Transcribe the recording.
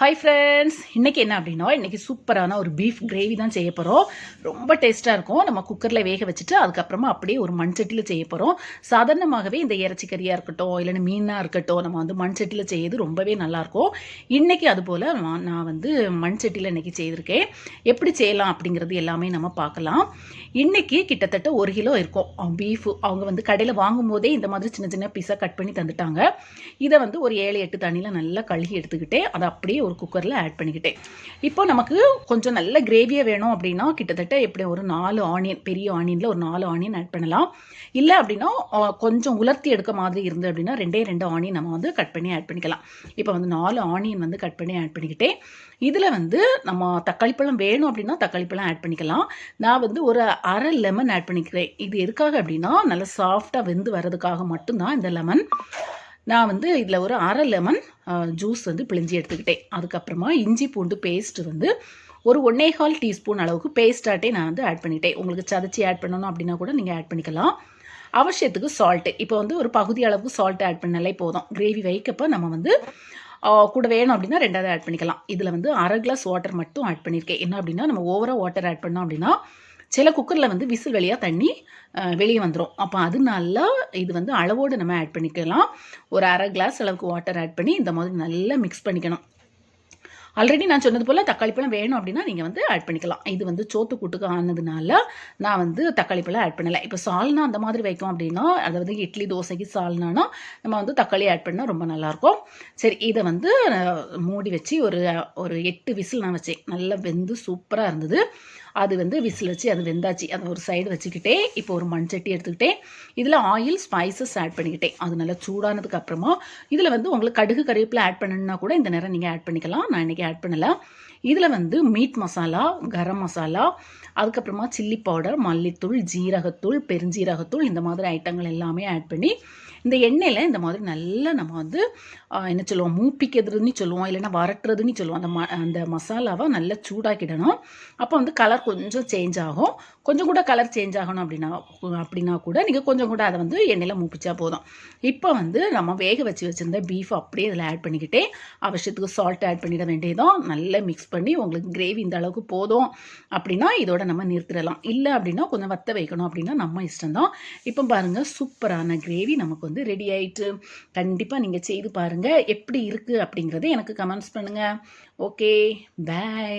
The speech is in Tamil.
ஹாய் ஃப்ரெண்ட்ஸ் இன்றைக்கி என்ன அப்படின்னா இன்றைக்கி சூப்பரான ஒரு பீஃப் கிரேவி தான் செய்ய போகிறோம் ரொம்ப டேஸ்ட்டாக இருக்கும். நம்ம குக்கரில் வேக வச்சுட்டு அதுக்கப்புறமா அப்படியே ஒரு மண்சட்டியில் செய்ய போகிறோம் சாதாரணமாகவே இந்த இறைச்சி கறியாக இருக்கட்டும் இல்லைன்னா மீனாக இருக்கட்டும் நம்ம வந்து மண்சட்டியில் செய்யறது ரொம்பவே நல்லாயிருக்கும் இன்றைக்கி அதுபோல் நான் நான் வந்து மண்சட்டியில் இன்றைக்கி செய்திருக்கேன். எப்படி செய்யலாம் அப்படிங்கிறது எல்லாமே நம்ம பார்க்கலாம். இன்றைக்கி கிட்டத்தட்ட ஒரு கிலோ இருக்கும். பீஃப் அவங்க வந்து கடையில் வாங்கும்போதே இந்த மாதிரி சின்ன சின்ன பீஸாக கட் பண்ணி தந்துட்டாங்க. இதை வந்து ஒரு ஏழு எட்டு தண்ணியில் நல்லா கழுகி எடுத்துக்கிட்டே அதை அப்படியே ஒரு குக்கரில் ஆட் பண்ணிக்கிட்டேன். இப்போ நமக்கு கொஞ்சம் நல்ல கிரேவியாக வேணும் அப்படின்னா கிட்டத்தட்ட எப்படி ஒரு நாலு ஆனியன் பெரிய ஆனியனில் ஒரு நாலு ஆனியன் ஆட் பண்ணலாம். இல்லை அப்படின்னா கொஞ்சம் உலர்த்தி எடுக்க மாதிரி இருந்து அப்படின்னா ரெண்டே ரெண்டு ஆனியன் நம்ம வந்து கட் பண்ணி ஆட் பண்ணிக்கலாம். இப்போ வந்து நாலு ஆனியன் வந்து கட் பண்ணி ஆட் பண்ணிக்கிட்டேன். இதில் வந்து நம்ம தக்காளி பழம் வேணும் அப்படின்னா தக்காளி பழம் ஆட் பண்ணிக்கலாம். நான் வந்து ஒரு அரை லெமன் ஆட் பண்ணிக்கிறேன். இது எதுக்காக அப்படின்னா நல்லா சாஃப்டாக வெந்து வர்றதுக்காக மட்டும்தான் இந்த லெமன் நான் வந்து இதில் ஒரு அரை லெமன் ஜூஸ் வந்து பிழிஞ்சி எடுத்துக்கிட்டேன். அதுக்கப்புறமா இஞ்சி பூண்டு பேஸ்ட் வந்து ஒரு ஒன்னேகால் டீஸ்பூன் அளவுக்கு பேஸ்டாட்டே நான் வந்து ஆட் பண்ணிட்டேன். உங்களுக்கு சதைச்சி ஆட் பண்ணணும் அப்படின்னா கூட நீங்கள் ஆட் பண்ணிக்கலாம். அவசியத்துக்கு சால்ட்டு இப்போ வந்து ஒரு பகுதி அளவுக்கு சால்ட் ஆட் பண்ணாலே போதும். கிரேவி வைக்கப்போ நம்ம வந்து கூட வேணும் அப்படின்னா ரெண்டாவது ஆட் பண்ணிக்கலாம். இதில் வந்து அரை கிளாஸ் வாட்டர் மட்டும் ஆட் பண்ணியிருக்கேன் என்ன அப்படின்னா நம்ம ஓவராக வாட்டர் ஆட் பண்ணோம் அப்படின்னா சில குக்கரில் வந்து விசில் வழியாக தண்ணி வெளியே வந்துடும் அப்போ அதனால இது வந்து அளவோடு நம்ம ஆட் பண்ணிக்கலாம். ஒரு அரை கிளாஸ் அளவுக்கு வாட்டர் ஆட் பண்ணி இந்த மாதிரி நல்லா மிக்ஸ் பண்ணிக்கணும். ஆல்ரெடி நான் சொன்னது போல் தக்காளி பழம் வேணும் அப்படின்னா நீங்கள் வந்து ஆட் பண்ணிக்கலாம். இது வந்து சோத்து கூட்டுக்கு ஆனதுனால நான் வந்து தக்காளி பழம் ஆட் பண்ணலை. இப்போ சால்னா அந்த மாதிரி வைக்கும் அப்படின்னா அதாவது இட்லி தோசைக்கு சால்னானா நம்ம வந்து தக்காளி ஆட் பண்ணால் ரொம்ப நல்லாயிருக்கும் சரி இதை வந்து மூடி வச்சு ஒரு ஒரு எட்டு விசில் நான் வச்சேன். நல்லா வெந்து சூப்பராக இருந்தது. அது வந்து விசில் வச்சு அது வெந்தாச்சு. அதை ஒரு சைடு வச்சுக்கிட்டே இப்போ ஒரு மண் சட்டி எடுத்துக்கிட்டேன் இதில் ஆயில் ஸ்பைசஸ் ஆட் பண்ணிக்கிட்டேன் அது நல்லா சூடானதுக்கு அப்புறமா இதில் வந்து உங்களுக்கு கடுகு கருவேப்பில் ஆட் பண்ணணும்னா கூட இந்த நேரம் நீங்கள் ஆட் பண்ணிக்கலாம். நான் இன்றைக்கி ஆட் பண்ணலை. இதில் வந்து மீட் மசாலா கரம் மசாலா அதுக்கப்புறமா சில்லி பவுடர் மல்லித்தூள் ஜீரகத்தூள் பெருஞ்சீரகத்தூள் இந்த மாதிரி ஐட்டங்கள் எல்லாமே ஆட் பண்ணி இந்த எண்ணெயில் இந்த மாதிரி நல்லா நம்ம வந்து என்ன சொல்லுவோம் மூப்பிக்கிறதுன்னு சொல்லுவோம் இல்லைன்னா வரட்டுறதுன்னு சொல்லுவோம். அந்த ம அந்த மசாலாவை நல்லா சூடாக்கிடணும். அப்போ வந்து கலர் கொஞ்சம் சேஞ்ச் ஆகும். கொஞ்சம் கூட கலர் சேஞ்ச் ஆகணும் அப்படின்னா அப்படின்னா கூட நீங்கள் கொஞ்சம் கூட அதை வந்து எண்ணெயில் மூப்பிச்சா போதும். இப்போ வந்து நம்ம வேக வச்சு வச்சுருந்த பீஃப் அப்படியே இதில் ஆட் பண்ணிக்கிட்டே அவசியத்துக்கு சால்ட் ஆட் பண்ணிட வேண்டியதும் நல்லா மிக்ஸ் பண்ணி உங்களுக்கு கிரேவி இந்த அளவுக்கு போதும் அப்படின்னா இதோட நம்ம நிறுத்திடலாம். இல்லை அப்படின்னா கொஞ்சம் வத்த வைக்கணும் அப்படின்னா நம்ம இஷ்டம்தான். இப்போ பாருங்கள் சூப்பரான கிரேவி நமக்கு வந்து ரெடி ஆயிட்டு கண்டிப்பாக நீங்கள் செய்து பாருங்கள் எப்படி இருக்குது அப்படிங்கிறத எனக்கு கமெண்ட்ஸ் பண்ணுங்கள் ஓகே பை